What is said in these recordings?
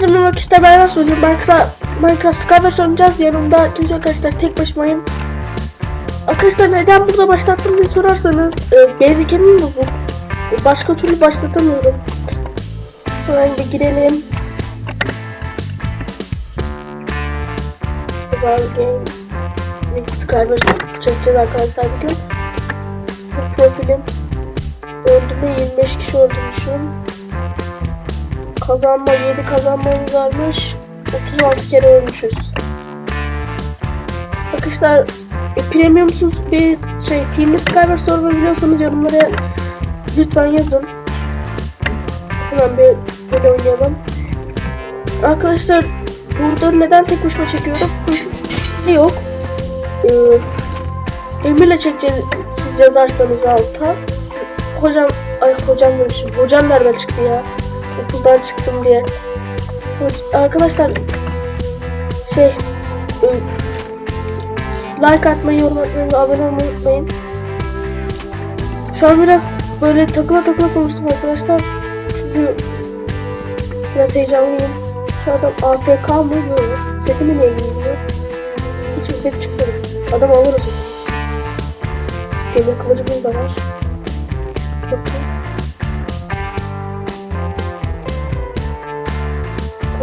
Hepinize merhaba işte ben oynayayım Minecraft, Minecraft Skywars oynayacağız. Yanımda kimse arkadaşlar tek başımayım. Arkadaşlar neden burada başlattım diye sorarsanız e, benim hikayem bozuk E, Başka türlü başlatamıyorum. Hemen bir girelim. Survival Games. Neyse Skywars çekeceğiz arkadaşlar bugün. Bu profilim Öldürme 25 kişi öldürmüşüm Kazanma 7 kazanmamız varmış. 36 kere ölmüşüz. Arkadaşlar e, premiumsuz bir şey Team Skyward server biliyorsanız yorumlara lütfen yazın. Hemen bir böyle oynayalım. Arkadaşlar burada neden tek başıma çekiyorum? Yok. Ee, Emir'le çekeceğiz siz yazarsanız alta. Hocam, ay hocam demişim. Hocam nereden çıktı ya? Okuldan çıktım diye. Arkadaşlar şey ıı, like atmayı, yorum atmayı abone olmayı unutmayın. Şu an biraz böyle takıla takıla konuştum arkadaşlar. Çünkü biraz heyecanlıyım. Şu adam AFK mı böyle? Setimi niye giymiyor? Hiçbir set çıkmadı. Adam alır o seti. Demir kılıcımız da var. Bakayım.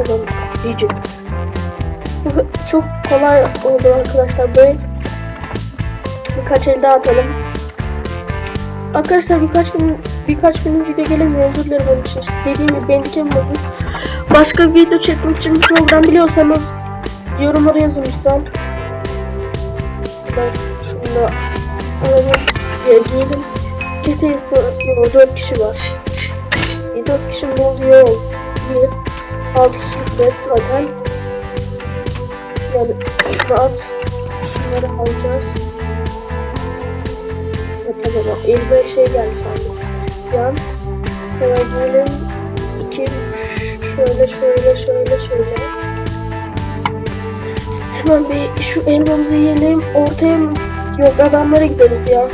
Tamam, iyice. Çok kolay oldu arkadaşlar böyle. Birkaç el daha atalım. Arkadaşlar birkaç gün birkaç gün video gelemiyor özür dilerim onun için. Dediğim gibi benim bozuk. Başka bir video çekmek için bir program biliyorsanız yorumlara yazın lütfen. Ben şunu alalım diye giyelim. Kesinlikle 4 kişi var. 4 kişi mi oluyor? 1 6 kişilik web zaten. Yani şunu at. Şunları alacağız. Evet tamam. Elime şey geldi sandım. Yan. Hemen girelim. 2 şöyle şöyle şöyle şöyle. Hemen bir şu elmamızı yiyelim. Ortaya? Yok adamlara gideriz ya.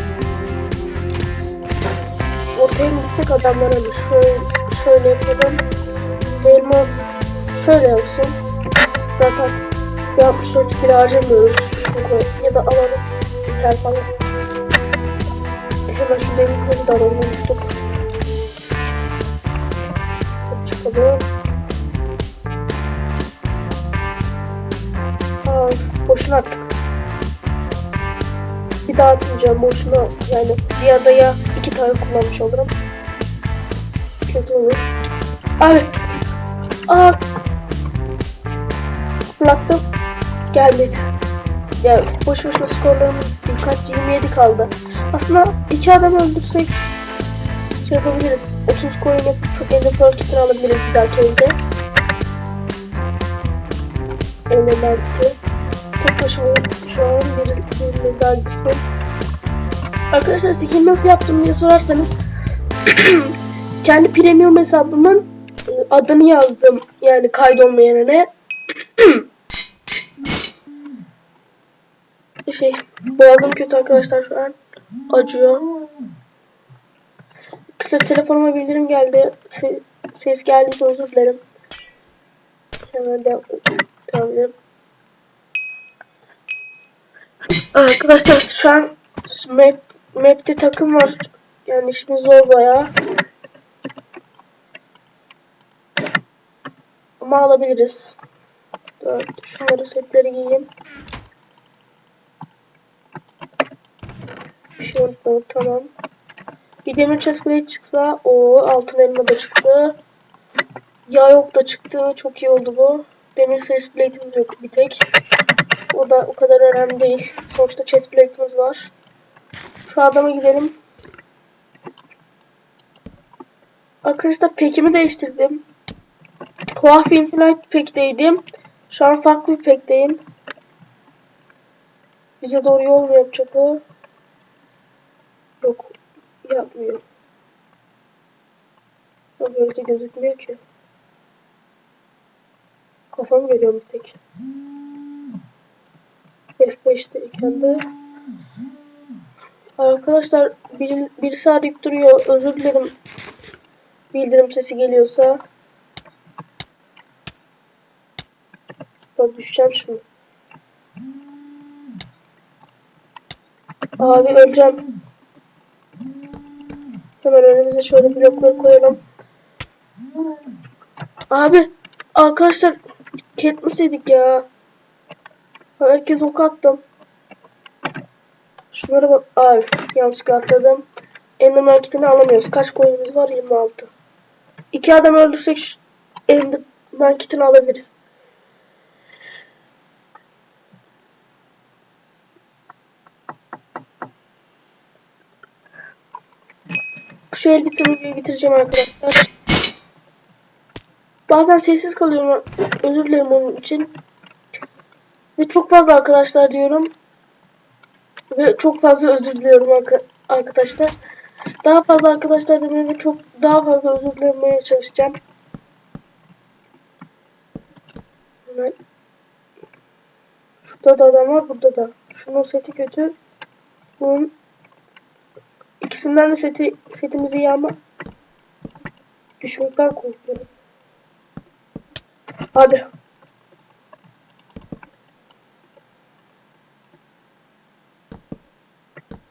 Ortaya mı gitsek adamlara mı? Şöyle, şöyle yapalım. Elma şöyle olsun. Zaten bir 64 bile harcamıyoruz. Ya da alalım. Biter falan. Hemen şu kılıcı da alalım. Unuttuk. Çıkalım. Aa, boşuna attık. Bir daha atmayacağım boşuna. Yani bir adaya iki tane kullanmış olurum. Kötü olur. Abi. Aa, fırlattım. Gelmedi. Ya boş boşuna skorlarımız birkaç 27 kaldı. Aslında iki adam öldürsek şey yapabiliriz. 30 coin yapıp çok elde pearl kitini alabiliriz bir dahaki elde. Elde kiti. Tek başıma şu an bir, bir daha gitsin. Arkadaşlar skin nasıl yaptım diye sorarsanız kendi premium hesabımın e, adını yazdım yani kaydolmayan yerine şey boğazım kötü arkadaşlar şu an acıyor. Kısa telefonuma bildirim geldi. Ses, ses geldiyse özür dilerim. Hemen devam, devam. Arkadaşlar şu an map, map'te takım var. Yani işimiz zor bayağı. Ama alabiliriz. Şunları setleri giyeyim. Bir tamam. Bir demir chestplate çıksa o altın elma da çıktı. Yağ yok da çıktı. Çok iyi oldu bu. Demir chestplate'imiz yok bir tek. O da o kadar önemli değil. Sonuçta chestplate'imiz var. Şu adama gidelim. Arkadaşlar pekimi değiştirdim. Huawei Infinite Pack'teydim. Şu an farklı bir pack'teyim. Bize doğru yol mu yapacak o? Yok. Yapmıyor. O böyle gözükmüyor ki. Kafam görüyor bir tek. F5'teyken de Arkadaşlar bir, birisi arayıp duruyor. Özür dilerim. Bildirim sesi geliyorsa. Bak düşeceğim şimdi. Abi öleceğim. Önümüze şöyle blokları koyalım. Abi arkadaşlar Katniss yedik ya. Herkes ok attım. Şunlara bak. Abi yanlışlıkla atladım. Enderman kitini alamıyoruz. Kaç coin'imiz var? 26. İki adam öldürsek Enderman kitini alabiliriz. Şu el bitirmeyi bitireceğim arkadaşlar. Bazen sessiz kalıyorum. Özür dilerim onun için. Ve çok fazla arkadaşlar diyorum. Ve çok fazla özür diliyorum arka- arkadaşlar. Daha fazla arkadaşlar demeye ve çok daha fazla özür dilemeye çalışacağım. Hemen. Şurada da adam var, burada da. Şunun seti kötü. Bunun ikisinden de seti setimiz iyi ama düşmekten korkuyorum. Abi.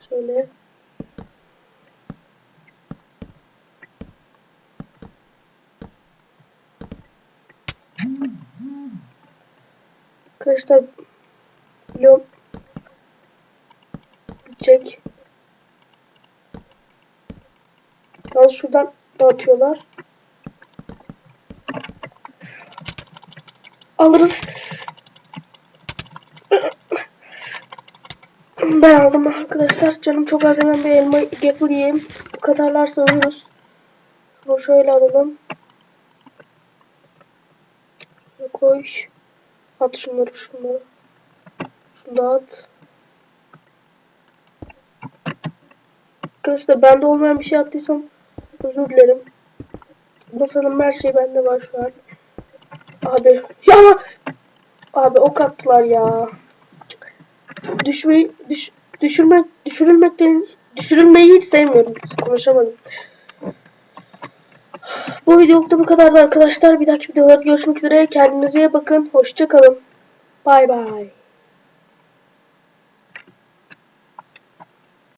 Şöyle. Arkadaşlar biliyorum bitecek. Yalnız şuradan dağıtıyorlar. Alırız. Ben aldım arkadaşlar. Canım çok az hemen bir elma apple yiyeyim. Bu kadarlarsa ölürüz. Bunu şöyle alalım. Koy. At şunları şunları. Şunu da at. Arkadaşlar bende olmayan bir şey attıysam özür dilerim. Masanın her şey bende var şu an. Abi ya abi ok attılar ya. Düşmeyi düş, düşürmek düşürülmekten düşürülmeyi hiç sevmiyorum. Konuşamadım. Bu videolukta bu kadardı arkadaşlar. Bir dahaki videolarda görüşmek üzere. Kendinize iyi bakın. Hoşça kalın. Bay bay.